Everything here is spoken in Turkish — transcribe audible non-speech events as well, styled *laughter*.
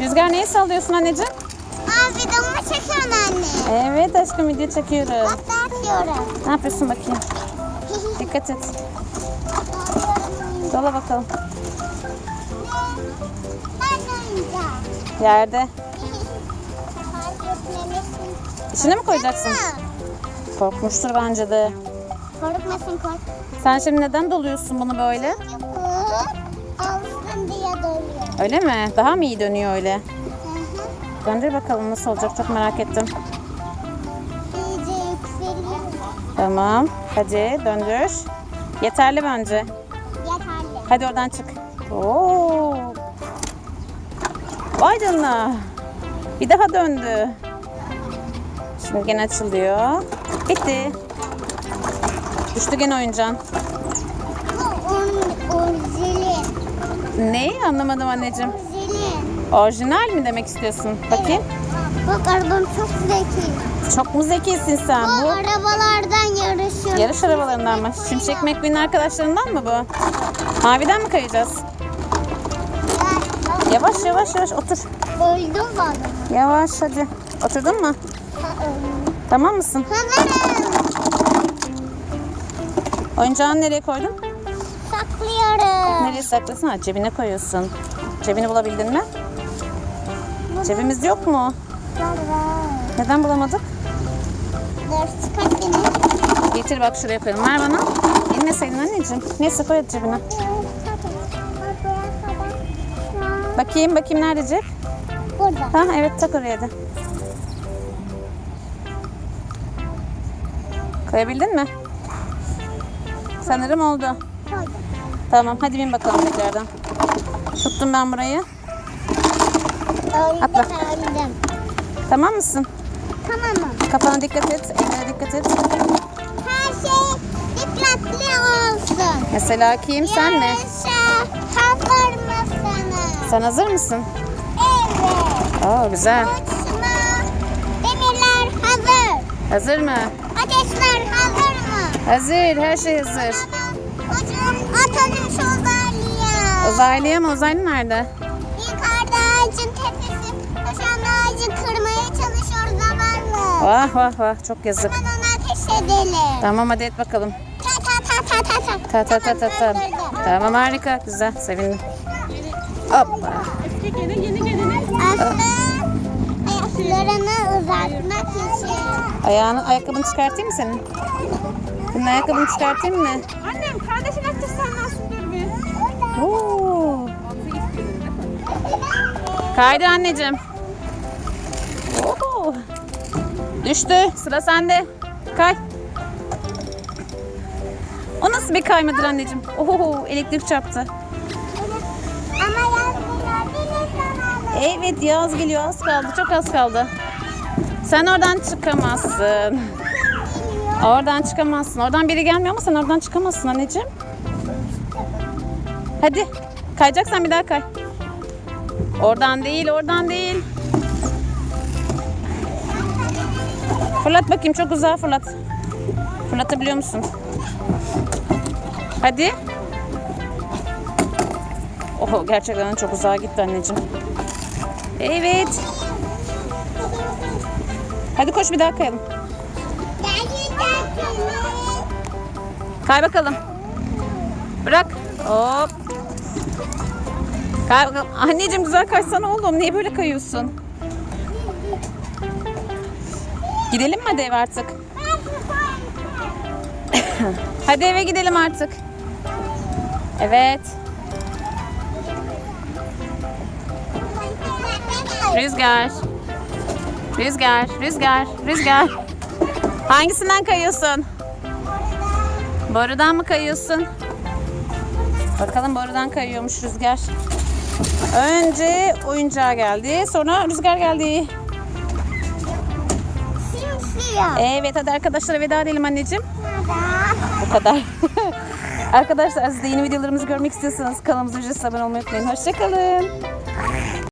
Rüzgar neyi sallıyorsun anneciğim? Aa videomu çekiyorsun anne. Evet aşkım video çekiyorum. Hatta atıyorum. Ne yapıyorsun bakayım? *laughs* Dikkat et. Dola bakalım. Yerde. *laughs* İçine mi koyacaksın? Korkmuştur bence de. Korkmasın kork. Sen şimdi neden doluyorsun bunu böyle? Öyle mi? Daha mı iyi dönüyor öyle? Hı hı. Döndür bakalım nasıl olacak çok merak ettim. İyice yükseliyor. Tamam. Hadi döndür. Yeterli bence. Yeterli. Hadi oradan çık. Oo. Vay canına. Bir daha döndü. Şimdi gene açılıyor. Bitti. Düştü gene oyuncağın. Bu on, orijinali. Neyi anlamadım anneciğim. Orijinali. Orijinal mi demek istiyorsun? Bakayım. Bak arabam çok zeki. Çok mu zekisin sen Bu bu? arabalardan yarışıyor. Yarış arabalarından mı? Şimşek McQueen'in arkadaşlarından mı bu? Maviden mi kayacağız? Yavaş yavaş yavaş otur. Öldüm valla. Yavaş hadi. Oturdun mu? Tamam mısın? Hazırım. Oyuncağını nereye koydun? Saklıyorum. Nereye saklasın? Ha, cebine koyuyorsun. Cebini bulabildin mi? Cebimiz yok mu? Neden bulamadık? Dur çıkart beni. Getir bak şuraya koyalım. Ver bana. İnmeseydin anneciğim. Neyse koy hadi cebine. Bakayım bakayım nerede cep? Burada. Ha evet tak oraya da. Koyabildin mi? Sanırım oldu. Koydum. Tamam hadi bin bakalım tekrardan. Tuttum ben burayı. Atla. Öldüm. Tamam mısın? Tamamım. Kafana dikkat et, ellere dikkat et. Her şey dikkatli olsun. Mesela kim? Sen mi? Yarışa hazır mısınız? Sen hazır mısın? Evet. Aa güzel. Uçma. Demirler hazır. Hazır mı? Ateşler hazır mı? Hazır, her şey hazır. Uçun atalım şu uzaylıya. Uzaylıya mı? Uzaylı nerede? Yukarıda ağacın tepesi. Şu anda ağacı kırmaya çalışıyor zavallı. Vah vah vah çok yazık. Hemen ona ateş edelim. Tamam hadi et bakalım. Ta ta ta ta ta ta. Ta ta ta ta ta. Tamam, harika, güzel, sevindim. Hoppa. Aslı ayaklarını uzatmak için. Ayağını, ayakkabını çıkartayım mı senin? Senin ayakkabını çıkartayım mı? Oo. Kaydır anneciğim. Düştü. Sıra sende. Kay. O nasıl bir kaymadır anneciğim? Oo, elektrik çarptı. Evet yaz geliyor az kaldı çok az kaldı. Sen oradan çıkamazsın. Oradan çıkamazsın. Oradan biri gelmiyor ama sen oradan çıkamazsın anneciğim. Hadi. Kayacaksan bir daha kay. Oradan değil, oradan değil. Fırlat bakayım çok uzağa fırlat. Fırlatabiliyor musun? Hadi. Oho gerçekten çok uzağa gitti anneciğim. Evet. Hadi koş bir daha kayalım. Kay bakalım. Bırak. Hop. Anneciğim güzel kaysana oğlum. Niye böyle kayıyorsun? Gidelim mi hadi eve artık? *coughs* Hadi eve gidelim artık. Evet. Rüzgar. Rüzgar, rüzgar, rüzgar. Hangisinden kayıyorsun? Borudan mı kayıyorsun? Bakalım borudan kayıyormuş rüzgar. Önce oyuncağı geldi. Sonra rüzgar geldi. Simsiyah. Evet hadi arkadaşlara veda edelim anneciğim. Bu kadar. *laughs* Arkadaşlar siz de yeni videolarımızı görmek istiyorsanız kanalımıza ücretsiz abone olmayı unutmayın. Hoşçakalın.